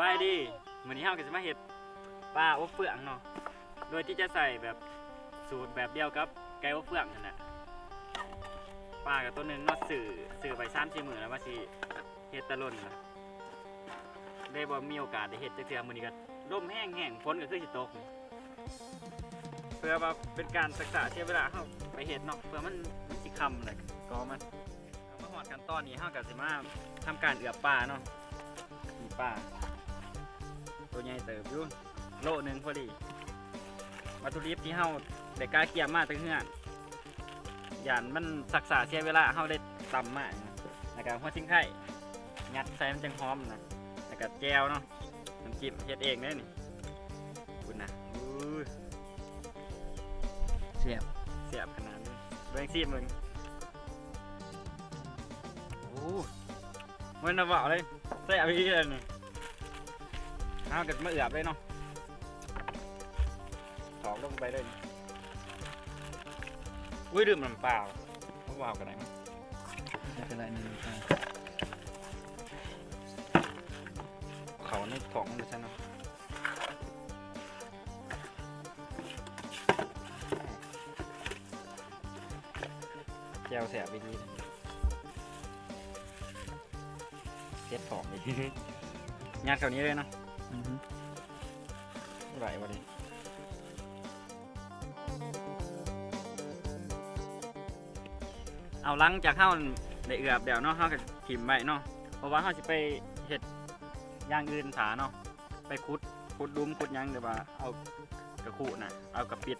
บายดีมื้อนี้เฮาก็สิมาเฮ็ดปลาอบเฟืองเนาะ โดยที่จะใส่แบบสูตรแบบเดียวกับไก่อบเฟืองนั่นแหละปลากับตัวหนึงเนาะสื่อสื่อไป3-4มื้อแล้วว่าสิเฮ็ดตะล่นล่ะได้บ่มีโอกาสได้เฮ็ดจักเทื่อมื้อนี้ก็ลมแห้งๆฝนก็คือสิตก เพื่อว่าเป็นการศึกษาเสียเวลาเฮาไปเฮ็ดเนาะเพื่อมันมันสิคำเลยก็มันเอามาฮอดกันตอนนี้เฮาก็สิมาทำการเอือบปลาเนาะมีปลา ตัวใหญ่เติบอยู่โลหนึงพอดีวัตถุดิบที่เฮาได้กล้าเกี่ยมมาตั้งเฮือนย่านมันศึกษาเสียเวลาเฮาได้ตำมานะแล้วก็หัวชิงไข่ยัดใส่มันจังหอมนะแล้วก็แจวเนาะน้ำจิ้มเฮ็ดเองเด้นี่คุณนะอู้ยเสียบเสียบขนาดนี้เบิ่งซีมึงโอ้มันน่ะบอกเลยใส่อะไรเลยนี่ เอาเกิดมาเอือบเลยเนาะถอกลงไปเลยอุ้ยดื่มน้ำเปล่าไม่ว้าวกันไหนมั้งไม่เป็นไรนี่ครับเขาในท้องมันใช่เนาะแก้วแสบไปดีเจ็ดสองดีงานแถวนี้เลยเนาะอือฮึ ไหลวะดิเอาลังจากเฮาได้เอือบเดี๋ยวเนาะเฮาก็ถิ่มไว้เนาะเพราะว่าเฮาสิไปเฮ็ดอย่างอื่นถาเนาะไปขุดขุดดุมขุดยังหรือว่าเอากระคู่นะเอากระปิด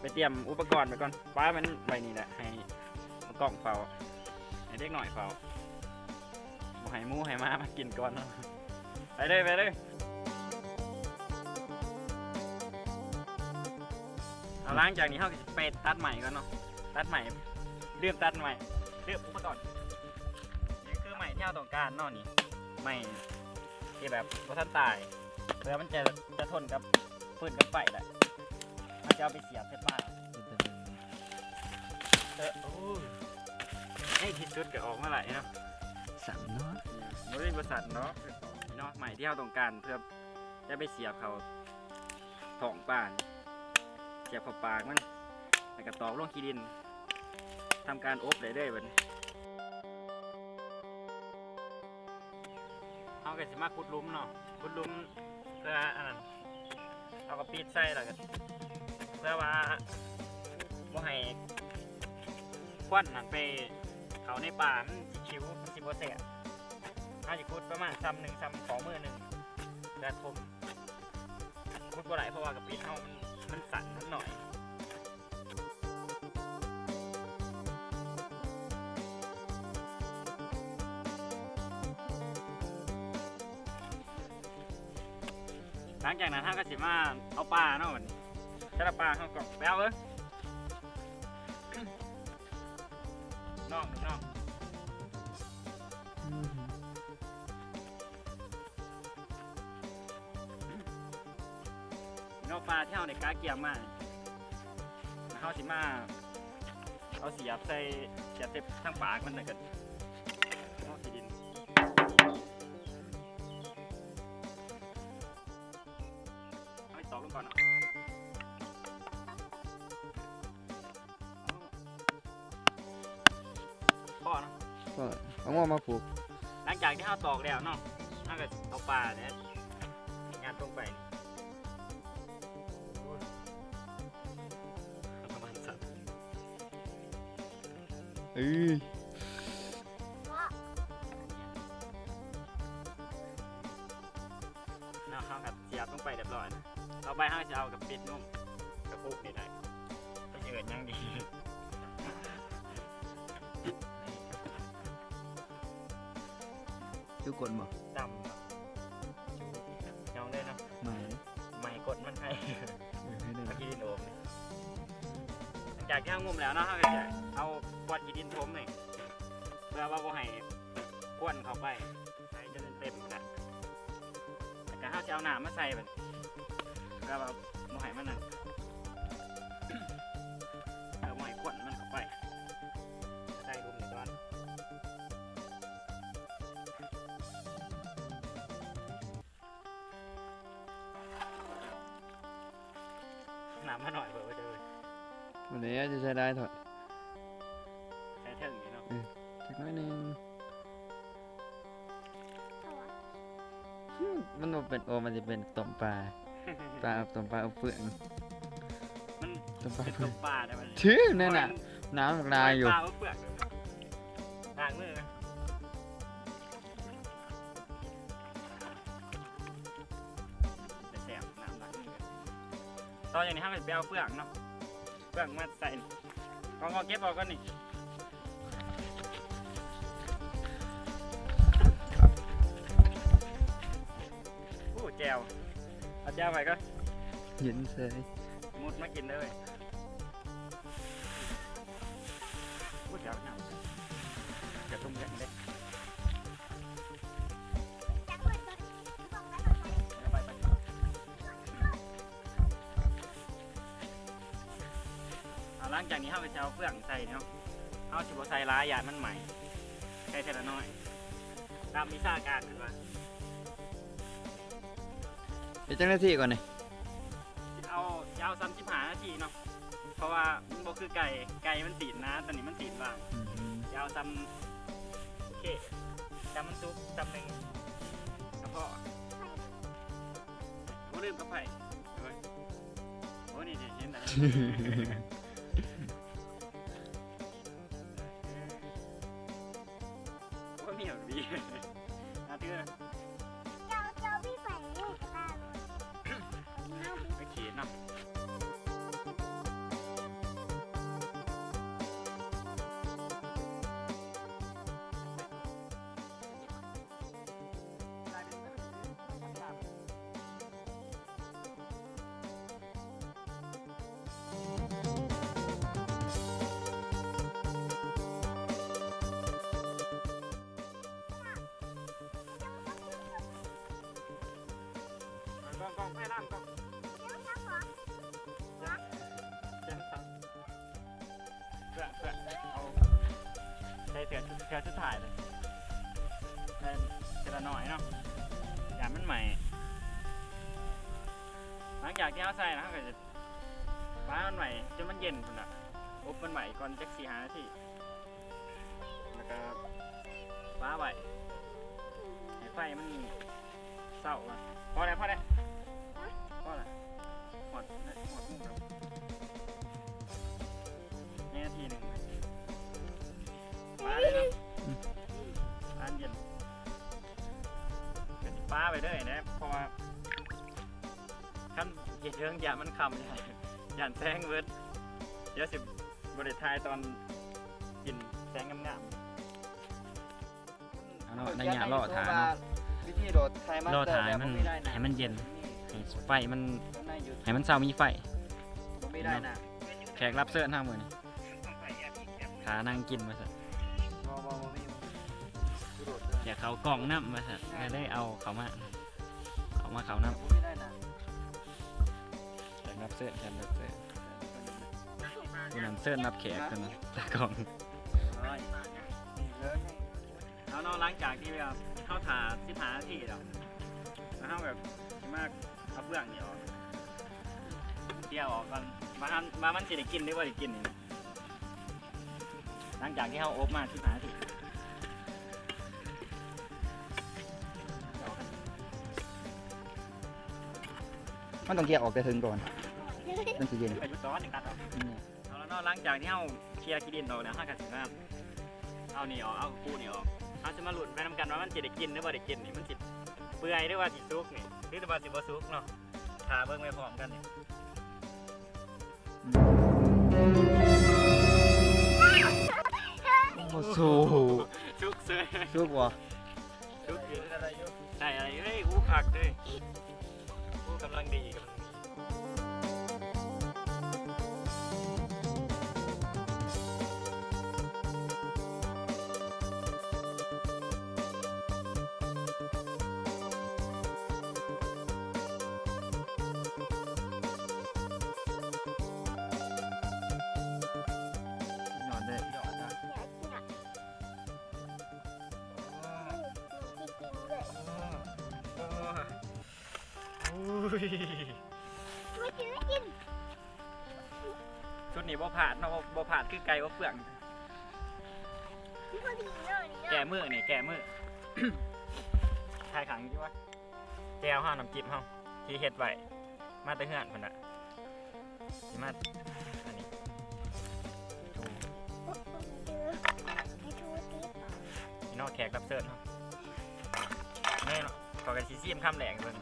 ไปเตรียมอุปกรณ์ไปก่อนป้ามันไว้นี่แหละให้เอากล้องเฝ้าให้เด็กหน่อยเฝ้าบ่ให้หมูให้หมามากินก่อนเนาะ ไปเลยไปเลยเอาล้างจากนี้เขาก็จะไปตัดใหม่ก่อนเนาะ ตัดใหม่เริ่มตัดใหม่เลือกอุปกรณ์นี่คือใหม่ที่เราต้องการเนาะนี่ใหม่ที่แบบบ่ทันตายเพื่อมันจะจะทนกับฟืนกับไฟได้เราจะเอาไปเสียบเสร็จมาเออโอ้ยให้ที่สุดก็ออกมาไหลายเนาะสั่งเนาะบริบริษัทเนาะ เนาะใหม่ที่เราต้องการเพื่อจะไปเสียบเขาท้องป่าน เสียบเขาปากมันแล้วก็ตอกลงขี้ดินทำการอบได้เลยบัดนี้เอาก็สิมาขุดลุมเนาะขุดลุมเพื่ออันนั้นเอากระปิดใส่แล้วก็เพื่อว่าบ่ให้ควันนั่นไปเขาในป่ามันสิคิ้วมันสิบ่แส บน่าจะคุดประมาณซ้ำหนึ่งซ้ำของมือหนึ่งแต่ผมคุดบ่ไหลเพราะว่ากับปีเท่ามันมันสั่นนิดหน่อยหลังจากนั้นท่านก็สิมาเอาปลาเนาะวันนี้ถ้าปลาเขาก็ไปเอาเออ กาเกียมมานี่แล้วเขาสิมาเอาเสียบใส่เสียบใส่ทางปากมันเลยกันเอาสีดินเอาไปตอกลงก่อนเนาะพ่อเนาะก็เอางอมาผูกหลังจากที่เราตอกแล้วเนาะเราก็เอาปลาเนี่ยงานตรงไปนี่ เอ้ยเนาะเขากับเสียบลงไปเรียบร้อยนะต่อไปเขาจะเอากับปิดนุ่มกระปุกนี่ได้ก็จะเกิดยังดีจุกดบ่จำแบบยองได้เนาะไม่ไม่กดมันให้เออให้ได้เอาขี้ดินโอมนี่หลังจากที่เขางุมแล้วเนาะเขาก็จะเอา บอดหิดินทมนี่เพื่อว่าเราให้ควนเข้าไปใส่จนเต็มนะแต่ก็เฮาจะเอาหนามมาใส่แบบเพื่อว่าบ่ให้มันนั่นเราให้ควนมันเข้าไป ใส่รุมนี่ก่อนหนามมาหน่อยเผื่อว่าจะยวันนี้จะใช้ได้ถอด มันบ่เป็นโอมันจะเป็นต้มปลาปลาต้มปลาเอาเปลือกมันต้มปลาเป็นเปลืตอกกปลาได้ไหมชื่อนั่นน่ะน้ำมันลายอยู่ปลาเอาเปลือกเลยล้างมือจะแสบน้ำล้างมือตอนอย่างนี้ห้ามไปเอาเปลือกเนาะเปลือกมาใส่กองกอเก็บออกก่อน เอาแจวไปก็เย็นเสยมุดมากินเลยพูดแจวหนาวจะตุ้มแข็งเลยจักรวาลต้องไว้ก่อนไปไปเอาหลังจากนี้เราไปจะเอาเฟื่องใส่เนาะเอาชิบใส่ร้ายยานมันใหม่ใส่เทละน้อยตามวิชาการคือว่า เป็นเจ้าหน้าที่ก่อนนี่เอาจะเอาซ้ำชิบหานาทีเนาะ เพราะว่ามันบ่คือไก่ไก่มันตีนนะ ตอนนี้มันตีนบางจะเอาซ้ำโอเคซ้ำมันซุกซ้ำหนึ่งกระเพาะโอ้ลืมกระไผ่เฮ้ยโอ้นี่เดี๋ยวเห็นแต่ องกล้องไฟล่ามกล้องเพื่อเพื่อเพื่อเอาใช้เถื่อนเถื่อนชุดถ่ายเลยใช้เทละหน่อยเนาะอย่ามันใหม่ หลังจากที่เอาใส่นะก็จะฟ้ามันใหม่จนมันเย็นคุณอะอบมันใหม่ก่อนจักสี่หานาทีแล้วก็ฟ้าไว้ให้ไฟมันเศร้าพอแล้วพอแล้ว เย็นเรื่องอย่ามันคำใหญ่ย่านแซงเวิร์ดเดี๋ยวสิบริทายตอนกินแซงงามเอาเนาะในหยาล่อถาเนาะ วิธีโดดไทยมันๆรอถ่ายแต่มันบ่ได้ะให้มันเย็น ให้ไฟมันข้างในอยู่ให้มันเศร้ามีไฟบ่ไม่ได้นะแขกรับเสื้อห้ามือนี่ขานั่งกินมาสับ่บ่บ่ไม่อยู่กูโดดอยากเขากล่องน้ำมาสัก็ได้เอาเขามา เขามาเขาน้บ่ไม่ได้นะำแขกรับ เสื้อแขกรับเสื้อคุณนั่นเสื้อรับแขกกันนะตากล่องเฮ้ยนี่เลยเอาเนหลังจากที่แบบเข้าถาสิบหานาทีแล้วแล้วเข้าแบบมากเอาเบื้องเนี่ออกเกี่ยวออกก่อนมาทำมามันสิได้กินได้ว่าได้กินนี่หลังจากที่เขาอบมาสิบหานาทีมันต้องเกี่ยออกแต่ถึงก่อน มันสิเย็นไปยุซ้อนหนึ่งตัดออกเอาแล้วเนาะหลังจากที่เขาเคลียร์ขี้ดินออกแล้วเขาก็สิมาเอานี่ออกเอาปูนี่ออกเขาจะมาหลุดไปนำกันว่ามันสิได้กินหรือว่าได้กินนี่มันสิเปื่อยหรือว่าสิซุกนี่หรือว่าสิบ่ซุกเนาะทาเบิ่งไปพร้อมกันนี่โอ้โหซุกเซยชุกวะซุกอยู่อะไรอยู่ใช่อะไรเฮ้ยกูผักด้วยกูกำลังดีกำลัง ไม่กินไม่กินนี่บ่ผ่านเนาะบ่บ่ผ่านคือไก่อบเฟืองพอดีเนาะนี่แก่เนาะมือนี่แก่มือ ทายขังอยู่ว่าแก้วห้าน้ำจิ้มเฮาที่เฮ็ดไว้มาแต่เฮือนพุ่นน่ะสิมาอันนี้ดูเจอให้ทูติ๊บพี่น้องแขกรับเชิญเฮาแม่เนาะขอกันสิซิมคำแหลงเบิ่ง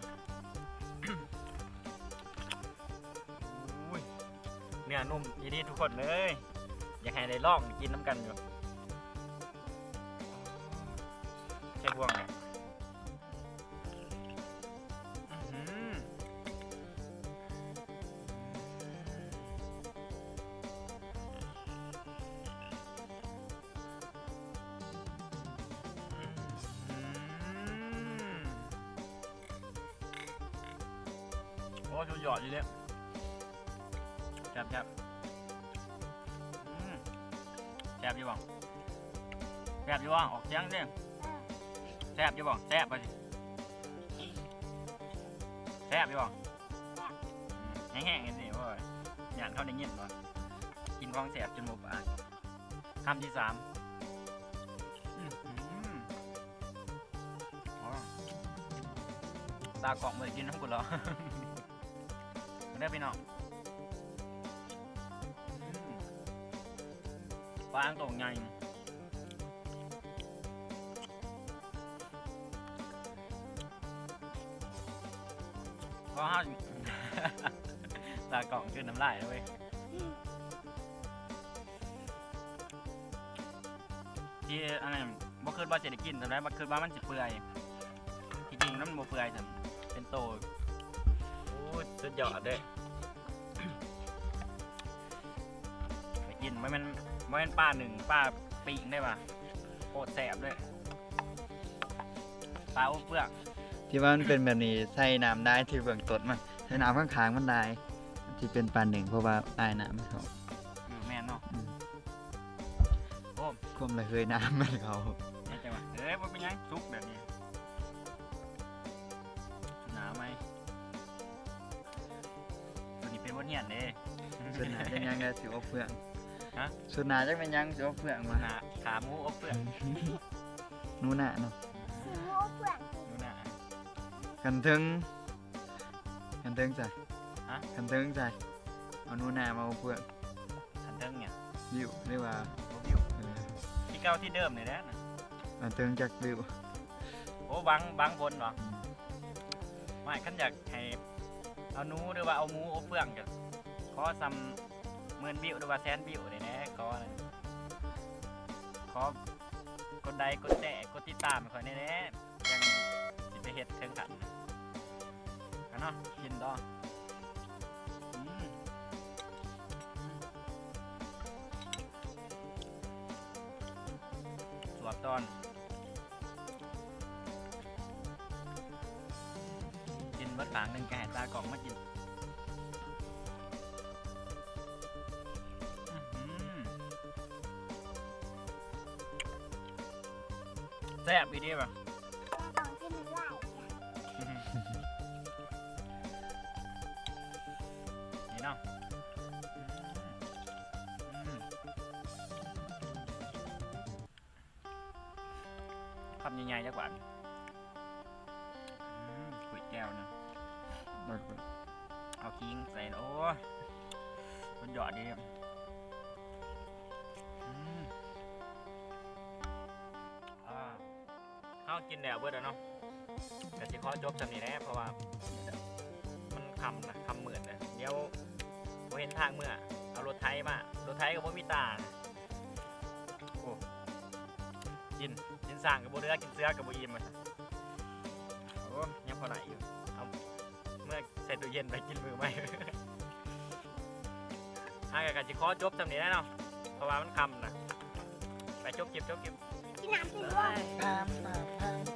นื้อนุ่มอีดีทุกคนเลย อยากให้ได้ลองกินน้ำกันอยู่ใช่พวงเนี่ย แซ่บแซ่บอืมแซ่บอยู่บ่แซ่บอยู่บ่ออกเสียงดิแซ่บอยู่บ่แซ่บไปสิแซ่บอยู่บ่อืมแห้งๆกันสิโอ้ยอยากเข้าในเงี้ยบ่กินของแซ่บจนหมดปากคำที่สามตากล่องมากินน้ำกุหลาบมาได้อพี่น้อง ปลาอังโตงใหญ่ก็ห้าตากล่องขึ้นน้ำลายแล้วเว้ยที่อันนั้นบ่คิดว่าจะได้กินแต่แล้วบ่คิดว่ามันสิเปื่อยที่จริงน้ำมันบ่เปื่อยแต่เป็นโตโอ้ยสุดยอดเด้ไปกินไม่เป็น ไม่เป็นป้าหนึ่งป้าปีกได้ป่ะโคตรแสบด้วยปลาอุ้เปลือกที่ว่ามันเป็นแบบนี้ใส่น้ำได้ที่เบื้องต้นมันใส่น้ำข้างๆมันได้ที่เป็นปานหนึ่งเพราะว่าอายน้ำมันเขาอยู่แม่นเนาะอืมโอ้มความระเหยน้ำมันเขานี่จังหวะเอ้ยมันเป็นยังซุกแบบนี้หนาไหมตัวนี้เป็นวัดเหียนเด้ ส่วนหนาจะยังไงสิว่าเฟื่อง ฮะส่วนหนาจะเป็นยังสิว่าเฟื่องมาหนาขาหมูอบเปลือกนู่นน่ะเนาะสีโม่เปลือกดูหนา กันถึงกันถึงใส่ฮะ กันถึงใส่เอานู่นน่ะมาเอาเฟื่องทันเทิงเนี่ยวิวเรียกว่าโอ้วิวเออที่เก้าที่เดิมเลยนะกันถึงจากวิวโอ้บังบังบนเหรอไม่ขันอยากให้เอาหนูหรือว่าเอาหมูเอาเฟืองกันขอซ้ำหมื่นบิวหรือว่าแสนบิวเลย นะขออะขอกดไลค์กดแชร์กดติดตามคอแน่ๆยังสิไปเฮ็ดเทิงขันกันเนาะกินต่อสวบตอน กินเบิดฝางหนึ่งแกะตากล่องมากิน แซ่บอีดีป่ะต้องกินไม่ได้นี่เนาะอืมคำใหญ่ๆจักหวานอืมขุยแก้วนะเอาคิงใส่แล้วโอ้ยมันหยอดดีครับาวกินแล้วเบิดแล้วเนาะแต่สิขอจบสำนี้แน่เพราะว่ามันคำนะคำเหมือนนะเดี๋ยวบ่เห็นทางเมื่อ เอารถไถมารถไถกับบ่มีตานะโอ้กินกินสร้างกับบ่เรือกินเสื้อกับบ่อิ่มอะโอ้ยังพอไหนอยู่เมื่อใส่ตู้เย็นไปกินมือไหมอะกับจิขอจบสำนี้แน่เนาะเพราะว่ามันคำนะไปจบก็บจบก็บ กินน้ำกินด้วย ตามตาม